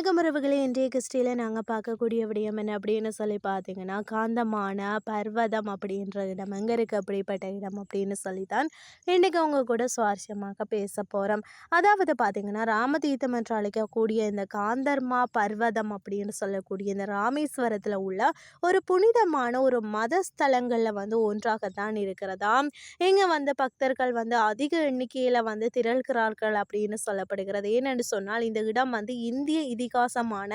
பதிவில் நாங்கள் பார்க்கக்கூடிய விடயம் என்ன அப்படின்னு சொல்லி பார்த்தீங்கன்னா காந்தமான பர்வதம் அப்படின்ற இடம் எங்கே இருக்குது அப்படிப்பட்ட இடம் அப்படின்னு சொல்லி தான் இன்றைக்கி அவங்க கூட சுவாரஸ்யமாக பேச போகிறோம் அதாவது பார்த்தீங்கன்னா ராமதீர்த்தம் என்று அழைக்கக்கூடிய இந்த காந்தர்மா பர்வதம் அப்படின்னு சொல்லக்கூடிய இந்த ராமேஸ்வரத்தில் உள்ள ஒரு புனிதமான ஒரு மத ஸ்தலங்களில் வந்து ஒன்றாகத்தான் இருக்கிறதா இங்கே வந்து பக்தர்கள் வந்து அதிக எண்ணிக்கையில் வந்து திரள்கிறார்கள் அப்படின்னு சொல்லப்படுகிறது. ஏனென்று சொன்னால் இந்த இடம் வந்து இந்திய இதிகாசமான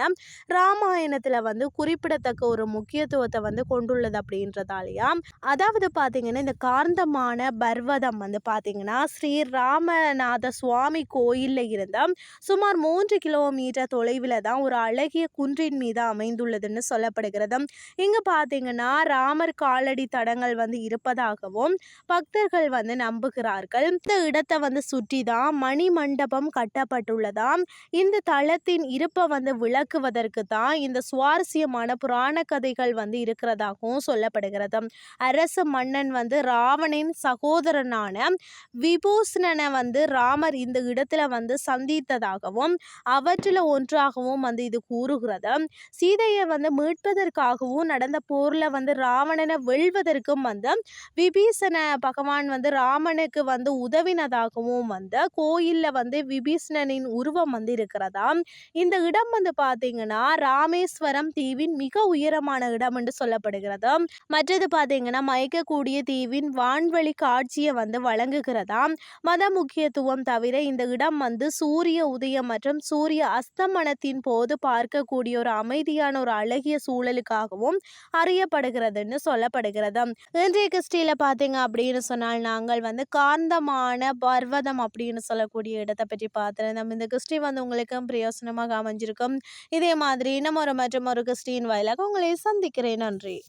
ராமாயணத்தில் வந்து குறிப்பிடத்தக்க ஒரு முக்கியத்துவத்தை வந்து கொண்டுள்ளது அப்படின்றதாலையா? அதாவது பார்த்தீங்கன்னா இந்த காந்தமான பர்வதம் வந்து பார்த்தீங்கன்னா ஸ்ரீ ராமநாத சுவாமி கோயிலில் இருந்த சுமார் மூன்று கிலோமீட்டர் தொலைவில் தான் ஒரு அழகிய குன்றின் மீது அமைந்துள்ளதுன்னு சொல்லப்படுகிறது. இங்கே பார்த்தீங்கன்னா ராமர் காலடி தடங்கள் வந்து இருப்பதாகவும் பக்தர்கள் வந்து நம்புகிறார்கள். இந்த இடத்தை வந்து சுற்றி தான் மணி மண்டபம் கட்டப்பட்டுள்ளதாம். இந்த தளத்தின் இருப்பை வந்து விளக்குவதற்கு தான் இந்த சுவாரஸ்யமான புராண கதைகள் வந்து இருக்கிறதாகவும் சொல்லப்படுகிறது. அரச மன்னன் வந்து ராவணின் சகோதரனான விபூஷணனை வந்து ராமர் இந்த இடத்துல வந்து சந்தித்ததாகவும் அவற்றில் ஒன்றாகவும் வந்து இது கூறுகிறது. சீதையை வந்து மீட்பதற்காகவும் நடந்த போரில் வந்து ராவணனை வெல்வதற்கும் வந்து விபீஷண பகவான் வந்து ராமனுக்கு வந்து உதவினதாகவும் வந்து கோயிலில் வந்து விபீஷணனின் உருவம் வந்து இருக்கிறதா இந்த இடம் வந்து பார்த்தீங்கன்னா ராமேஸ்வரம் தீவின் மிக உயரமான இடம் என்று சொல்லப்படுகிறது. மற்றது பார்த்தீங்கன்னா மயக்கக்கூடிய தீவின் வான்வழி காட்சியை வந்து வழங்குகிறதாம் மத முக்கியத்துவம் தவிர இந்த இடம் வந்து சூரிய உதயம் மற்றும் சூரிய அஸ்தமனத்தின் போது பார்க்கக்கூடிய ஒரு அமைதியான ஒரு அழகிய சூழலுக்காகவும் அறியப்படுகிறதுன்னு சொல்லப்படுகிறது. இன்றைய கிறிஸ்டியில் பார்த்தீங்க அப்படின்னு சொன்னால் நாங்கள் வந்து காந்தமான பர்வதம் அப்படின்னு சொல்லக்கூடிய இடத்தை பற்றி பார்த்துருந்தோம். இந்த கிறிஸ்டி வந்து உங்களுக்கும் பிரயோசனமாக அமைஞ்சிருக்கும் இதே மாதிரி இன்னமொரு ஒரு மற்றும் ஒரு கிறிஸ்டின் வாயிலாக உங்களை சந்திக்கிறேன். நன்றி.